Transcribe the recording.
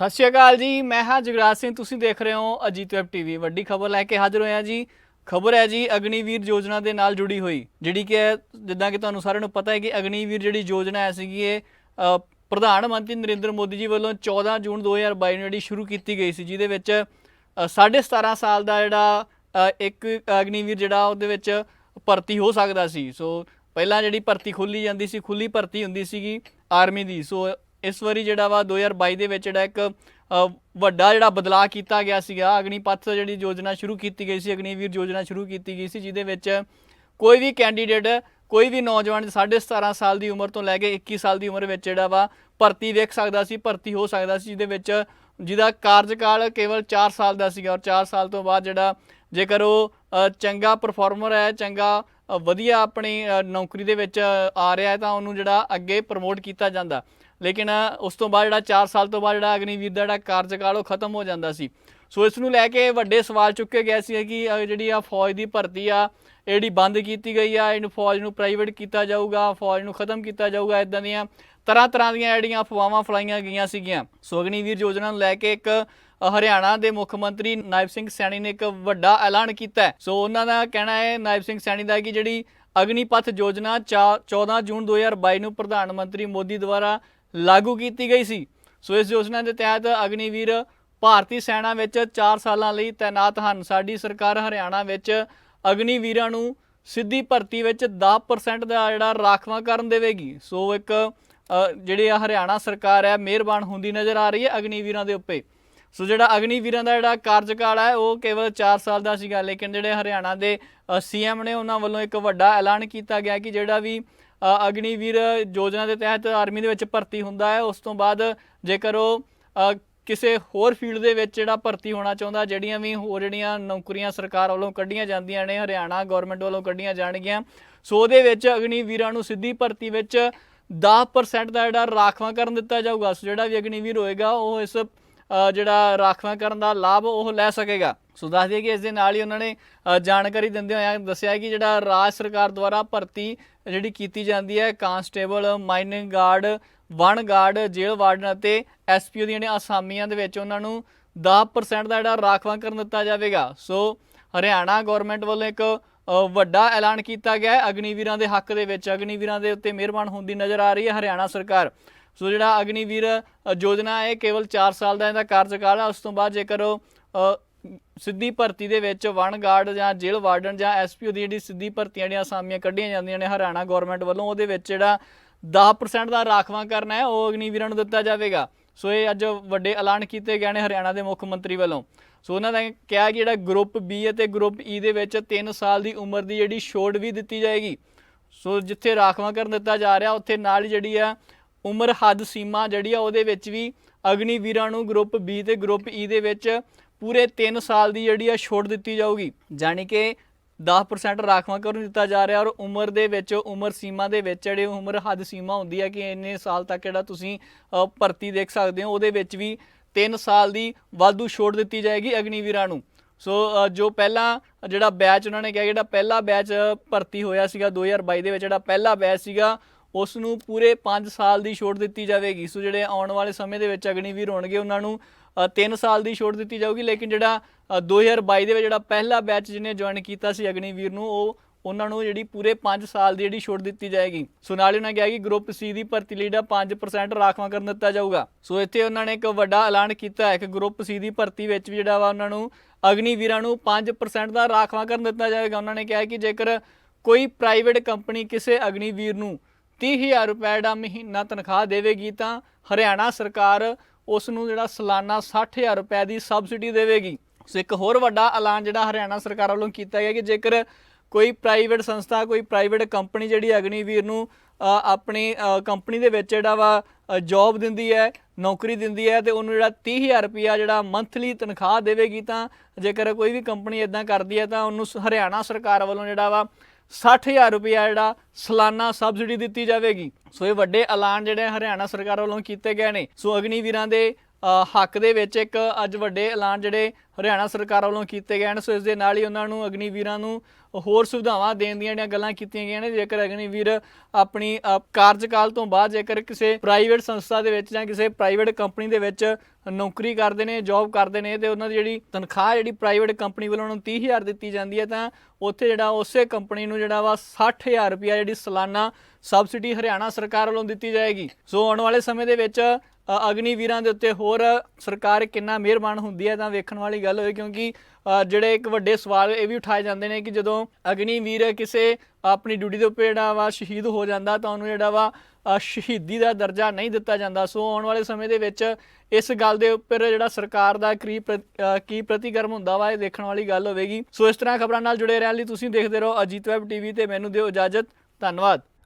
ਸਤਿ ਸ਼੍ਰੀ ਅਕਾਲ ਜੀ ਮੈਂ ਹਾਂ ਜਗਰਾਜ ਸਿੰਘ ਤੁਸੀਂ ਦੇਖ ਰਹੇ ਹੋ ਅਜੀਤ ਵੈਬ ਟੀਵੀ। ਵੱਡੀ ਖਬਰ ਲੈ ਕੇ ਹਾਜ਼ਰ ਹੋਇਆ ਜੀ। ਖਬਰ ਹੈ ਜੀ ਅਗਨੀਵੀਰ ਯੋਜਨਾ ਦੇ ਨਾਲ ਜੁੜੀ ਹੋਈ ਜਿਹੜੀ ਕਿ ਜਿੱਦਾਂ ਕਿ ਤੁਹਾਨੂੰ ਸਾਰਿਆਂ ਨੂੰ ਪਤਾ ਹੈ ਕਿ ਅਗਨੀਵੀਰ ਜਿਹੜੀ ਯੋਜਨਾ ਹੈ ਸੀਗੀ ਇਹ ਪ੍ਰਧਾਨ ਮੰਤਰੀ ਨਰਿੰਦਰ ਮੋਦੀ ਜੀ ਵੱਲੋਂ 14 ਜੂਨ 2022 ਨੂੰ ਜਿਹੜੀ ਸ਼ੁਰੂ ਕੀਤੀ ਗਈ ਸੀ ਜਿਹਦੇ ਵਿੱਚ ਅ, ਸਾਢੇ 17 ਸਾਲ ਦਾ ਜਿਹੜਾ ਇੱਕ ਅਗਨੀਵੀਰ ਜਿਹੜਾ ਉਹਦੇ ਵਿੱਚ ਭਰਤੀ ਹੋ ਸਕਦਾ ਸੀ। ਸੋ ਪਹਿਲਾਂ ਜਿਹੜੀ ਭਰਤੀ ਖੋਲੀ ਜਾਂਦੀ ਸੀ ਖੁੱਲੀ ਭਰਤੀ ਹੁੰਦੀ ਸੀਗੀ ਆਰਮੀ ਦੀ। ਸੋ ਇਸ ਵਾਰੀ ਜਿਹੜਾ ਵਾ 2022 ਦੇ ਵਿੱਚ ਜਿਹੜਾ ਇੱਕ ਵੱਡਾ ਜਿਹੜਾ ਬਦਲਾਅ ਕੀਤਾ ਗਿਆ ਸੀਗਾ, ਅਗਨੀਪਥ ਜਿਹੜੀ ਯੋਜਨਾ ਸ਼ੁਰੂ ਕੀਤੀ ਗਈ ਸੀ, ਅਗਨੀਵੀਰ ਯੋਜਨਾ ਸ਼ੁਰੂ ਕੀਤੀ ਗਈ ਸੀ, ਜਿਹਦੇ ਵਿੱਚ ਕੋਈ ਵੀ ਕੈਂਡੀਡੇਟ, ਕੋਈ ਵੀ ਨੌਜਵਾਨ 17.5 ਸਾਲ ਦੀ ਉਮਰ ਤੋਂ ਲੈ ਕੇ 21 ਸਾਲ ਦੀ ਉਮਰ ਵਿੱਚ ਜਿਹੜਾ ਵਾ ਭਰਤੀ ਵੇਖ ਸਕਦਾ ਸੀ, ਭਰਤੀ ਹੋ ਸਕਦਾ ਸੀ, ਜਿਹਦੇ ਵਿੱਚ ਜਿਹਦਾ ਕਾਰਜਕਾਲ ਕੇਵਲ 4 ਸਾਲ ਦਾ ਸੀਗਾ ਔਰ 4 ਸਾਲ ਤੋਂ ਬਾਅਦ ਜਿਹੜਾ ਜੇਕਰ ਉਹ ਚੰਗਾ ਪਰਫਾਰਮਰ ਹੈ, ਚੰਗਾ ਵਧੀਆ ਆਪਣੀ ਨੌਕਰੀ ਦੇ ਵਿੱਚ ਆ ਰਿਹਾ ਹੈ ਤਾਂ ਉਹਨੂੰ ਜਿਹੜਾ ਅੱਗੇ ਪ੍ਰਮੋਟ ਕੀਤਾ ਜਾਂਦਾ। ਲੇਕਿਨ ਉਸ ਤੋਂ ਬਾਅਦ ਜਿਹੜਾ 4 ਸਾਲ ਤੋਂ ਬਾਅਦ ਜਿਹੜਾ ਅਗਨੀਵੀਰ ਦਾ ਜਿਹੜਾ ਕਾਰਜਕਾਲ ਉਹ ਖਤਮ ਹੋ ਜਾਂਦਾ ਸੀ। ਸੋ ਇਸ ਨੂੰ ਲੈ ਕੇ ਵੱਡੇ ਸਵਾਲ ਚੁੱਕੇ ਗਏ ਸੀ ਕਿ ਜਿਹੜੀ ਆ ਫੌਜ ਦੀ ਭਰਤੀ ਆ, ਇਹ ਜਿਹੜੀ ਬੰਦ ਕੀਤੀ ਗਈ ਆ, ਇਹਨੂੰ ਫੌਜ ਨੂੰ ਪ੍ਰਾਈਵੇਟ ਕੀਤਾ ਜਾਊਗਾ, ਫੌਜ ਨੂੰ ਖਤਮ ਕੀਤਾ ਜਾਊਗਾ ਇਦਾਂ ਦੀਆਂ ਤਰ੍ਹਾਂ ਤਰ੍ਹਾਂ ਦੀਆਂ ਜਿਹੜੀਆਂ ਅਫਵਾਹਾਂ ਫਲਾਈਆਂ ਗਈਆਂ ਸੀਗੀਆਂ। ਸੋ ਅਗਨੀਵੀਰ ਯੋਜਨਾ ਨੂੰ ਲੈ ਕੇ ਇੱਕ ਹਰਿਆਣਾ ਦੇ ਮੁੱਖ ਮੰਤਰੀ ਨਾਇਬ ਸਿੰਘ ਸੈਣੀ ਨੇ ਇੱਕ ਵੱਡਾ ਐਲਾਨ ਕੀਤਾ ਸੋ ਉਹਨਾਂ ਦਾ ਕਹਿਣਾ ਹੈ, ਨਾਇਬ ਸਿੰਘ ਸੈਣੀ ਦਾ ਕਿ ਜਿਹੜੀ ਅਗਨੀਪਥ ਯੋਜਨਾ ਚਾ- 14 ਜੂਨ 2022 ਨੂੰ ਪ੍ਰਧਾਨ ਮੰਤਰੀ ਮੋਦੀ ਦੁਆਰਾ ਲਾਗੂ ਕੀਤੀ ਗਈ ਸੀ। ਸੋ ਇਸ ਯੋਜਨਾ ਦੇ ਤਹਿਤ ਅਗਨੀਵੀਰ ਭਾਰਤੀ ਸੈਨਾ ਵਿੱਚ 4 ਸਾਲਾਂ ਲਈ ਤਾਇਨਾਤ ਹਨ। ਸਾਡੀ ਸਰਕਾਰ ਹਰਿਆਣਾ ਵਿੱਚ ਅਗਨੀਵੀਰਾਂ ਨੂੰ ਸਿੱਧੀ ਭਰਤੀ ਵਿੱਚ 10% ਦਾ ਜਿਹੜਾ ਰਾਖਵਾਂਕਰਨ ਦੇਵੇਗੀ। ਸੋ ਇੱਕ ਜਿਹੜੇ ਆ ਹਰਿਆਣਾ ਸਰਕਾਰ ਹੈ, ਮਿਹਰਬਾਨ ਹੁੰਦੀ ਨਜ਼ਰ ਆ ਰਹੀ ਹੈ ਅਗਨੀਵੀਰਾਂ ਦੇ ਉੱਤੇ। ਸੋ ਜਿਹੜਾ ਅਗਨੀਵੀਰਾਂ ਦਾ ਜਿਹੜਾ ਕਾਰਜਕਾਲ ਹੈ, ਉਹ ਕੇਵਲ 4 ਸਾਲ ਦਾ ਸੀਗਾ, ਲੇਕਿਨ ਜਿਹੜੇ ਹਰਿਆਣਾ ਦੇ ਸੀਐਮ ਨੇ ਉਹਨਾਂ ਵੱਲੋਂ ਇੱਕ ਵੱਡਾ ਐਲਾਨ ਕੀਤਾ ਗਿਆ ਕਿ ਜਿਹੜਾ ਵੀ ਅਗਨੀਵੀਰ ਯੋਜਨਾ ਦੇ ਤਹਿਤ ਆਰਮੀ ਦੇ ਵਿੱਚ ਭਰਤੀ ਹੁੰਦਾ ਹੈ, ਉਸ ਤੋਂ ਬਾਅਦ ਜੇਕਰ ਉਹ ਕਿਸੇ ਹੋਰ ਫੀਲਡ ਦੇ ਵਿੱਚ ਜਿਹੜਾ ਭਰਤੀ ਹੋਣਾ ਚਾਹੁੰਦਾ, ਜਿਹੜੀਆਂ ਵੀ ਹੋਰ ਜਿਹੜੀਆਂ ਨੌਕਰੀਆਂ ਸਰਕਾਰ ਵੱਲੋਂ ਕੱਢੀਆਂ ਜਾਂਦੀਆਂ ਨੇ, ਹਰਿਆਣਾ ਗਵਰਨਮੈਂਟ ਵੱਲੋਂ ਕੱਢੀਆਂ ਜਾਣਗੀਆਂ, ਸੋ ਉਹਦੇ ਵਿੱਚ ਅਗਨੀਵੀਰਾਂ ਨੂੰ ਸਿੱਧੀ ਭਰਤੀ ਵਿੱਚ 10% ਦਾ ਜਿਹੜਾ ਰਾਖਵਾਂਕਰਨ ਦਿੱਤਾ ਜਾਊਗਾ ਸੋ ਜਿਹੜਾ ਵੀ ਅਗਨੀਵੀਰ ਹੋਏਗਾ ਉਹ ਇਸ ਅ, ਜਿਹੜਾ ਰਾਖਵਾਂਕਰਨ ਦਾ ਲਾਭ ਉਹ ਲੈ ਸਕੇਗਾ। ਸੋ ਦੱਸ ਦਈਏ ਕਿ ਇਸ ਦੇ ਨਾਲ ਹੀ ਉਹਨਾਂ ਨੇ ਜਾਣਕਾਰੀ ਦਿੰਦੇ ਹੋਇਆ ਦੱਸਿਆ ਕਿ ਜਿਹੜਾ ਰਾਜ ਸਰਕਾਰ ਦੁਆਰਾ ਭਰਤੀ ਜਿਹੜੀ ਕੀਤੀ ਜਾਂਦੀ ਹੈ ਕਾਂਸਟੇਬਲ ਮਾਈਨਿੰਗ ਗਾਰਡ ਵਣ ਗਾਰਡ ਜੇਲ੍ਹ ਵਾਰਡਨ ਅਤੇ ਐਸਪੀਓ ਦੀਆਂ ਜਿਹੜੀਆਂ ਅਸਾਮੀਆਂ ਦੇ ਵਿੱਚ ਉਹਨਾਂ ਨੂੰ 10% ਦਾ ਜਿਹੜਾ ਰਾਖਵਾਂਕਰਨ ਦਿੱਤਾ ਜਾਵੇਗਾ। ਸੋ ਹਰਿਆਣਾ ਗਵਰਨਮੈਂਟ ਵੱਲੋਂ ਇੱਕ ਵੱਡਾ ਐਲਾਨ ਕੀਤਾ ਗਿਆ ਹੈ। ਅਗਨੀਵੀਰਾਂ ਦੇ ਹੱਕ ਦੇ ਵਿੱਚ ਅਗਨੀਵੀਰਾਂ ਦੇ ਉੱਤੇ ਮਿਹਰਬਾਨ ਹੁੰਦੀ ਨਜ਼ਰ ਆ ਰਹੀ ਹੈ ਹਰਿਆਣਾ ਸਰਕਾਰ। ਸੋ ਜਿਹੜਾ ਅਗਨੀਵੀਰ ਯੋਜਨਾ ਹੈ, ਇਹ ਕੇਵਲ 4 ਸਾਲ ਦਾ ਇਹਦਾ ਕਾਰਜਕਾਲ ਹੈ। ਉਸ ਤੋਂ ਬਾਅਦ ਜੇਕਰ ਉਹ ਸਿੱਧੀ ਭਰਤੀ ਦੇ ਵਿੱਚ ਵਨ ਗਾਰਡ ਜਾਂ ਜੇਲ੍ਹ ਵਾਰਡਨ ਜਾਂ ਐਸਪੀਓ ਦੀ ਜਿਹੜੀ ਸਿੱਧੀ ਭਰਤੀਆਂ ਜਿਹੜੀਆਂ ਅਸਾਮੀਆਂ ਕੱਢੀਆਂ ਜਾਂਦੀਆਂ ਨੇ ਹਰਿਆਣਾ ਗਵਰਨਮੈਂਟ ਵੱਲੋਂ, ਉਹਦੇ ਵਿੱਚ ਜਿਹੜਾ 10% ਦਾ ਰਾਖਵਾਂਕਰਨ ਹੈ, ਉਹ ਅਗਨੀਵੀਰਾਂ ਨੂੰ ਦਿੱਤਾ ਜਾਵੇਗਾ। ਸੋ ਇਹ ਅੱਜ ਵੱਡੇ ਐਲਾਨ ਕੀਤੇ ਗਏ ਨੇ ਹਰਿਆਣਾ ਦੇ ਮੁੱਖ ਮੰਤਰੀ ਵੱਲੋਂ। ਸੋ ਉਹਨਾਂ ਨੇ ਕਿਹਾ ਕਿ ਜਿਹੜਾ ਗਰੁੱਪ ਬੀ ਅਤੇ ਗਰੁੱਪ ਈ ਦੇ ਵਿੱਚ 3 ਸਾਲ ਦੀ ਉਮਰ ਦੀ ਜਿਹੜੀ ਛੋਟ ਵੀ ਦਿੱਤੀ ਜਾਏਗੀ। ਸੋ ਜਿੱਥੇ ਰਾਖਵਾਂਕਰਨ ਦਿੱਤਾ ਜਾ ਰਿਹਾ, ਉੱਥੇ ਨਾਲ ਜਿਹੜੀ ਆ ਉਮਰ ਹੱਦ ਸੀਮਾ ਜਿਹੜੀ ਆ ਉਹਦੇ ਵਿੱਚ ਵੀ ਅਗਨੀਵੀਰਾਂ ਨੂੰ ਗਰੁੱਪ ਬੀ ਤੇ ਗਰੁੱਪ ਈ ਦੇ ਵਿੱਚ ਪੂਰੇ 3 ਸਾਲ ਦੀ ਜਿਹੜੀ ਆ ਛੋਟ ਦਿੱਤੀ ਜਾਊਗੀ। ਜਾਣੀ ਕਿ 10% ਰਾਖਵਾਂਕਰਨ ਦਿੱਤਾ ਜਾ ਰਿਹਾ ਔਰ ਉਮਰ ਦੇ ਵਿੱਚ, ਉਮਰ ਸੀਮਾ ਦੇ ਵਿੱਚ ਜਿਹੜੇ ਉਮਰ ਹੱਦ ਸੀਮਾ ਹੁੰਦੀ ਹੈ ਕਿ ਇੰਨੇ ਸਾਲ ਤੱਕ ਜਿਹੜਾ ਤੁਸੀਂ ਭਰਤੀ ਦੇਖ ਸਕਦੇ ਹੋ, ਉਹਦੇ ਵਿੱਚ ਵੀ 3 ਸਾਲ ਦੀ ਵਾਧੂ ਛੋਟ ਦਿੱਤੀ ਜਾਏਗੀ ਅਗਨੀਵੀਰਾਂ ਨੂੰ। ਸੋ ਜੋ ਪਹਿਲਾਂ ਜਿਹੜਾ ਬੈਚ ਉਹਨਾਂ ਨੇ ਕਿਹਾ ਜਿਹੜਾ ਪਹਿਲਾ ਬੈਚ ਭਰਤੀ ਹੋਇਆ ਸੀਗਾ 2022 ਦੇ ਵਿੱਚ, ਜਿਹੜਾ ਪਹਿਲਾ ਬੈਚ ਸੀਗਾ ਉਸ ਨੂੰ ਪੂਰੇ 5 ਸਾਲ ਦੀ ਛੋਟ ਦਿੱਤੀ ਜਾਵੇਗੀ। ਸੋ ਜਿਹੜੇ ਆਉਣ ਵਾਲੇ ਸਮੇਂ ਦੇ ਵਿੱਚ ਅਗਨੀਵੀਰ ਹੋਣਗੇ, ਉਹਨਾਂ ਨੂੰ 3 ਸਾਲ ਦੀ ਛੋਟ ਦਿੱਤੀ ਜਾਊਗੀ ਲੇਕਿਨ ਜਿਹੜਾ ਅ, 2022 ਦੇ ਵਿੱਚ ਜਿਹੜਾ ਪਹਿਲਾ ਬੈਚ ਜਿਹਨੇ ਜੁਆਇਨ ਕੀਤਾ ਸੀ ਅਗਨੀਵੀਰ ਨੂੰ ਉਹ ਉਹਨਾਂ ਨੂੰ ਜਿਹੜੀ ਪੂਰੇ 5 ਸਾਲ ਦੀ ਜਿਹੜੀ ਛੋਟ ਦਿੱਤੀ ਜਾਏਗੀ। ਸੋ ਨਾਲ ਹੀ ਉਹਨਾਂ ਕਿਹਾ ਕਿ ਗਰੁੱਪ ਸੀ ਦੀ ਭਰਤੀ ਲਈ ਜਿਹੜਾ 5% ਰਾਖਵਾਂਕਰਨ ਦਿੱਤਾ ਜਾਊਗਾ। ਸੋ ਇੱਥੇ ਉਹਨਾਂ ਨੇ ਇੱਕ ਵੱਡਾ ਐਲਾਨ ਕੀਤਾ ਹੈ ਕਿ ਗਰੁੱਪ ਸੀ ਦੀ ਭਰਤੀ ਵਿੱਚ ਵੀ ਜਿਹੜਾ ਵਾ ਉਹਨਾਂ ਨੂੰ ਅਗਨੀਵੀਰਾਂ ਨੂੰ 5% ਦਾ ਰਾਖਵਾਂ ਕਰਨ ਦਿੱਤਾ ਜਾਏਗਾ। ਉਹਨਾਂ ਨੇ ਕਿਹਾ ਕਿ ਜੇਕਰ ਕੋਈ ਪ੍ਰਾਈਵੇਟ ਕੰਪਨੀ ਕਿਸੇ ਅਗਨੀਵੀਰ ਨੂੰ 30000 ਰੁਪਏ ਦਾ ਮਹੀਨਾ ਤਨਖਾਹ ਦੇਵੇਗੀ ਤਾਂ ਹਰਿਆਣਾ ਸਰਕਾਰ ਉਸ ਨੂੰ ਜਿਹੜਾ ਸਾਲਾਨਾ 60000 ਰੁਪਏ ਦੀ ਸਬਸਿਡੀ ਦੇਵੇਗੀ। ਸੋ ਇੱਕ ਹੋਰ ਵੱਡਾ ਐਲਾਨ ਜਿਹੜਾ ਹਰਿਆਣਾ ਸਰਕਾਰ ਵੱਲੋਂ ਕੀਤਾ ਗਿਆ ਕਿ ਜੇਕਰ ਕੋਈ ਪ੍ਰਾਈਵੇਟ ਸੰਸਥਾ, ਕੋਈ ਪ੍ਰਾਈਵੇਟ ਕੰਪਨੀ ਜਿਹੜੀ ਅਗਨੀਵੀਰ ਨੂੰ ਆਪਣੀ ਕੰਪਨੀ ਦੇ ਵਿੱਚ ਜਿਹੜਾ ਵਾ ਜੌਬ ਦਿੰਦੀ ਹੈ, ਨੌਕਰੀ ਦਿੰਦੀ ਹੈ ਤੇ ਉਹਨੂੰ ਜਿਹੜਾ 30000 ਰੁਪਿਆ ਜਿਹੜਾ ਮੰਥਲੀ ਤਨਖਾਹ ਦੇਵੇਗੀ ਤਾਂ ਜੇਕਰ ਕੋਈ ਵੀ ਕੰਪਨੀ ਇਦਾਂ ਕਰਦੀ ਹੈ ਤਾਂ ਉਹਨੂੰ ਸ- ਹਰਿਆਣਾ ਸਰਕਾਰ ਵੱਲੋਂ ਜਿਹੜਾ ਵਾ 60000 ਰੁਪਇਆ ਜਿਹੜਾ ਸਾਲਾਨਾ ਸਬਸਿਡੀ ਦਿੱਤੀ ਜਾਵੇਗੀ। ਸੋ ਇਹ ਵੱਡੇ ਐਲਾਨ ਜਿਹੜੇ ਹਰਿਆਣਾ ਸਰਕਾਰ ਵੱਲੋਂ ਕੀਤੇ ਗਏ ਨੇ। ਸੋ ਅਗਨੀਵੀਰਾਂ ਦੇ ਹੱਕ ਦੇ ਵਿੱਚ ਇੱਕ ਅੱਜ ਵੱਡੇ ਐਲਾਨ ਜਿਹੜੇ ਹਰਿਆਣਾ ਸਰਕਾਰ ਵੱਲੋਂ ਕੀਤੇ ਗਏ ਹਨ। ਸੋ ਇਸ ਦੇ ਨਾਲ ਹੀ ਉਹਨਾਂ ਨੂੰ ਅਗਨੀਵੀਰਾਂ ਨੂੰ ਹੋਰ ਸੁਵਿਧਾਵਾਂ ਦੇਣ ਦੀਆਂ ਜਿਹੜੀਆਂ ਗੱਲਾਂ ਕੀਤੀਆਂ ਗਈਆਂ ਨੇ, ਜੇਕਰ ਅਗਨੀਵੀਰ ਆਪਣੀ ਕਾਰਜਕਾਲ ਤੋਂ ਬਾਅਦ ਜੇਕਰ ਕਿਸੇ ਪ੍ਰਾਈਵੇਟ ਸੰਸਥਾ ਦੇ ਵਿੱਚ ਜਾਂ ਕਿਸੇ ਪ੍ਰਾਈਵੇਟ ਕੰਪਨੀ ਦੇ ਵਿੱਚ ਨੌਕਰੀ ਕਰਦੇ ਨੇ ਜੌਬ ਕਰਦੇ ਨੇ, ਤੇ ਉਹਨਾਂ ਦੀ ਜਿਹੜੀ ਤਨਖਾਹ ਜਿਹੜੀ ਪ੍ਰਾਈਵੇਟ ਕੰਪਨੀ ਵੱਲੋਂ ਉਹਨਾਂ ਨੂੰ 30000 ਦਿੱਤੀ ਜਾਂਦੀ ਹੈ, ਤਾਂ ਉੱਥੇ ਜਿਹੜਾ ਉਸੇ ਕੰਪਨੀ ਨੂੰ ਜਿਹੜਾ ਵਾ 60000 ਰੁਪਇਆ ਜਿਹੜੀ ਸਾਲਾਨਾ ਸਬਸਿਡੀ ਹਰਿਆਣਾ ਸਰਕਾਰ ਵੱਲੋਂ ਦਿੱਤੀ ਜਾਏਗੀ। ਸੋ ਆਉਣ ਵਾਲੇ ਸਮੇਂ ਦੇ ਵਿੱਚ ਅਗਨੀ ਵੀਰਾਂ ਦੇ ਉੱਤੇ ਹੋਰ ਸਰਕਾਰ ਕਿੰਨਾ ਮਿਹਰਬਾਨ ਹੁੰਦੀ ਹੈ ਤਾਂ ਵੇਖਣ ਵਾਲੀ ਗੱਲ ਹੋਏ ਕਿਉਂਕਿ ਜਿਹੜੇ ਇੱਕ ਵੱਡੇ ਸਵਾਲ ਇਹ ਵੀ ਉਠਾਏ ਜਾਂਦੇ ਨੇ ਕਿ ਜਦੋਂ ਅਗਨੀਵੀਰ ਕਿਸੇ ਆਪਣੀ ਡਿਊਟੀ ਦੇ ਉੱਪਰ ਜਿਹੜਾ ਵਾ ਸ਼ਹੀਦ ਹੋ ਜਾਂਦਾ ਤਾਂ ਉਹਨੂੰ ਜਿਹੜਾ ਵਾ ਸ਼ਹੀਦੀ ਦਾ ਦਰਜਾ ਨਹੀਂ ਦਿੱਤਾ ਜਾਂਦਾ। ਸੋ ਆਉਣ ਵਾਲੇ ਸਮੇਂ ਦੇ ਵਿੱਚ ਇਸ ਗੱਲ ਦੇ ਉੱਪਰ ਜਿਹੜਾ ਸਰਕਾਰ ਦਾ ਕੀ ਪ੍ਰ- ਕੀ ਪ੍ਰਤੀਕਰਮ ਹੁੰਦਾ ਵਾ ਇਹ ਦੇਖਣ ਵਾਲੀ ਗੱਲ ਹੋਵੇਗੀ। ਸੋ ਇਸ ਤਰ੍ਹਾਂ ਖਬਰਾਂ ਨਾਲ ਜੁੜੇ ਰਹਿਣ ਲਈ ਤੁਸੀਂ ਦੇਖਦੇ ਰਹੋ ਅਜੀਤ ਵੈਬ ਟੀਵੀ ਤੇ ਮੈਨੂੰ ਦਿਓ ਇਜਾਜ਼ਤ। ਧੰਨਵਾਦ।